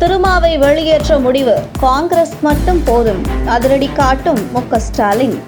திருமாவை வெளியேற்ற முடிவு. காங்கிரஸ் மட்டும் போதும். அதிரடி காட்டும் மு ஸ்டாலின்.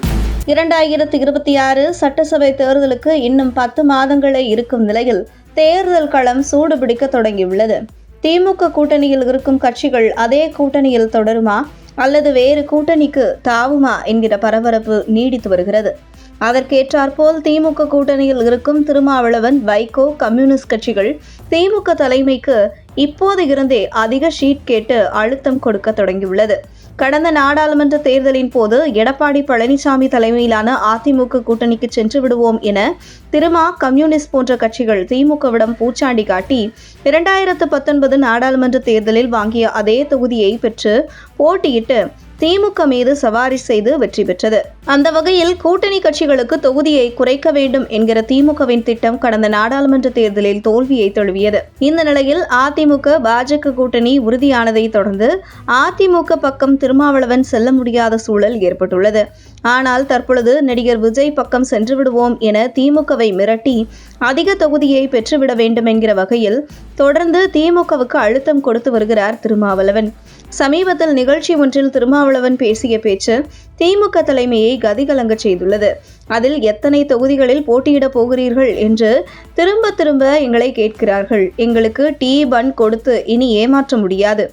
இரண்டாயிரத்தி இருபத்தி ஆறு சட்டசபை தேர்தலுக்கு இன்னும் பத்து மாதங்களே இருக்கும் நிலையில் தேர்தல் களம் சூடுபிடிக்க தொடங்கியுள்ளது. திமுக கூட்டணியில் இருக்கும் கட்சிகள் அதே கூட்டணியில் தொடருமா? அல்லது வேறு கூட்டணிக்கு தாவுமா? என்கிற பரபரப்பு நீடித்து வருகிறது. அதற்கேற்றாற்போல் திமுக கூட்டணியில் இருக்கும் திருமாவளவன் வைகோ கம்யூனிஸ்ட் கட்சிகள் திமுக தலைமைக்கு இப்போது இருந்தே அதிக ஷீட் கேட்டு அழுத்தம் கொடுக்க தொடங்கியுள்ளது. கடந்த நாடாளுமன்ற தேர்தலின் போது எடப்பாடி பழனிசாமி தலைமையிலான அதிமுக கூட்டணிக்கு சென்று விடுவோம் என திருமா கம்யூனிஸ்ட் போன்ற கட்சிகள் திமுகவிடம் பூச்சாண்டி காட்டி இரண்டாயிரத்து பத்தொன்பது நாடாளுமன்ற தேர்தலில் வாங்கிய அதே தொகுதியை பெற்று போட்டியிட்டு திமுக மீது சவாரி செய்து வெற்றி பெற்றது. அந்த வகையில் கூட்டணி கட்சிகளுக்கு தொகுதியை குறைக்க வேண்டும் என்கிற திமுகவின் திட்டம் கடந்த நாடாளுமன்ற தேர்தலில் தோல்வியை தழுவியது. இந்த நிலையில் அதிமுக பாஜக கூட்டணி உறுதியானதை தொடர்ந்து அதிமுக பக்கம் திருமாவளவன் செல்ல முடியாத சூழல் ஏற்பட்டுள்ளது. ஆனால் தற்பொழுது நடிகர் விஜய் பக்கம் சென்று விடுவோம் என திமுகவை மிரட்டி அதிக தொகுதியை பெற்றுவிட வேண்டும் என்கிற வகையில் தொடர்ந்து திமுகவுக்கு அழுத்தம் கொடுத்து வருகிறார் திருமாவளவன். சமீபத்தில் நிகழ்ச்சி ஒன்றில் திருமாவளவன் பேசிய பேச்சு திமுக தலைமையை கதிகலங்க செய்துள்ளது. அதில் எத்தனை தொகுதிகளில் போட்டியிடப் போகிறீர்கள் என்று திரும்ப திரும்ப எங்களை கேட்கிறார்கள். எங்களுக்கு டீ பன் கொடுத்து இனி ஏமாற்ற முடியாது.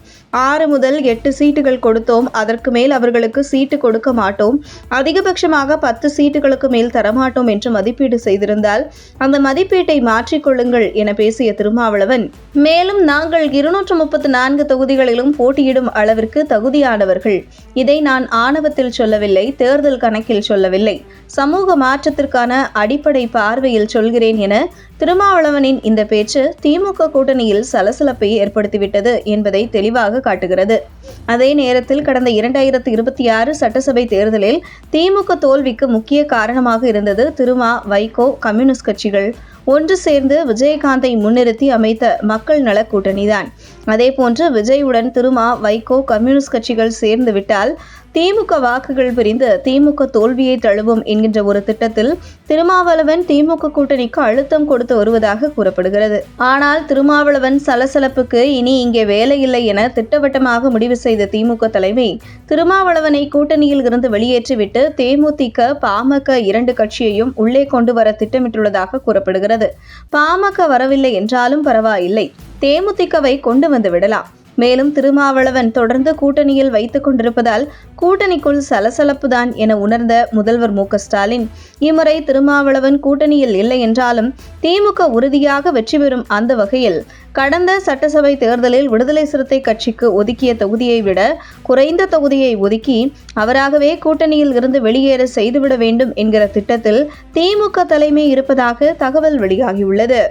ஆறு முதல் எட்டு சீட்டுகள் கொடுத்தோம். அதற்கு மேல் அவர்களுக்கு சீட்டு கொடுக்க மாட்டோம். அதிகபட்சமாக பத்து சீட்டுகளுக்கு மேல் தரமாட்டோம் என்று மதிப்பீடு செய்திருந்தால் அந்த மதிப்பீட்டை மாற்றிக்கொள்ளுங்கள் என பேசிய திருமாவளவன். மேலும் நாங்கள் இருநூற்று முப்பத்து நான்கு தொகுதிகளிலும் போட்டியிடும் அளவிற்கு தகுதியானவர்கள். இதை நான் ஆணவத்தில் சொல்லவில்லை தேர்தல் கணக்கில் சொல்லவில்லை. சமூக மாற்றத்திற்கான அடிப்படை பார்வையில் சொல்கிறேன் என திருமாவளவனின் இந்த பேச்சு திமுக கூட்டணியில் சலசலப்பை ஏற்படுத்திவிட்டது என்பதை தெளிவாக காட்டுகிறது. அதே நேரத்தில் கடந்த இரண்டாயிரத்தி இருபத்தி ஆறு சட்டசபை தேர்தலில் திமுக தோல்விக்கு முக்கிய காரணமாக இருந்தது திருமா வைகோ கம்யூனிஸ்ட் கட்சிகள். ஒன்று சேர்ந்து விஜயகாந்தை முன்னிறுத்தி அமைத்த மக்கள் நல கூட்டணிதான். அதேபோன்று விஜயுடன் திருமா வைகோ கம்யூனிஸ்ட் கட்சிகள் சேர்ந்து விட்டால் திமுக வாக்குகள் பிரிந்து திமுக தோல்வியை தழுவும் என்கின்ற ஒரு திட்டத்தில் திருமாவளவன் திமுக கூட்டணிக்கு அழுத்தம் கொடுத்து வருவதாக கூறப்படுகிறது. ஆனால் திருமாவளவன் சலசலப்புக்கு இனி இங்கே வேலையில்லை என திட்டவட்டமாக முடிவு செய்த திமுக தலைமை திருமாவளவனை கூட்டணியில் இருந்து வெளியேற்றிவிட்டு தேமுதிக பாமக இரண்டு கட்சியையும் உள்ளே கொண்டு வர திட்டமிட்டுள்ளதாக கூறப்படுகிறது. பாமக வரவில்லை என்றாலும் பரவாயில்லை. தேமுதிகவை கொண்டு வந்து விடலாம். மேலும் திருமாவளவன் தொடர்ந்து கூட்டணியில் வைத்துக் கொண்டிருப்பதால் கூட்டணிக்குள் சலசலப்புதான் என உணர்ந்த முதல்வர் மு ஸ்டாலின். இம்முறை திருமாவளவன் கூட்டணியில் இல்லை என்றாலும் திமுக உறுதியாக வெற்றி பெறும் அந்த வகையில் கடந்த சட்டசபை தேர்தலில் விடுதலை சிறுத்தை கட்சிக்கு ஒதுக்கிய தொகுதியை விட குறைந்த தொகுதியை ஒதுக்கி அவராகவே கூட்டணியில் இருந்து வெளியேற செய்துவிட வேண்டும் என்கிற திட்டத்தில் திமுக தலைமை இருப்பதாக தகவல் வெளியாகியுள்ளது.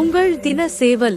உங்கள் தின சேவல்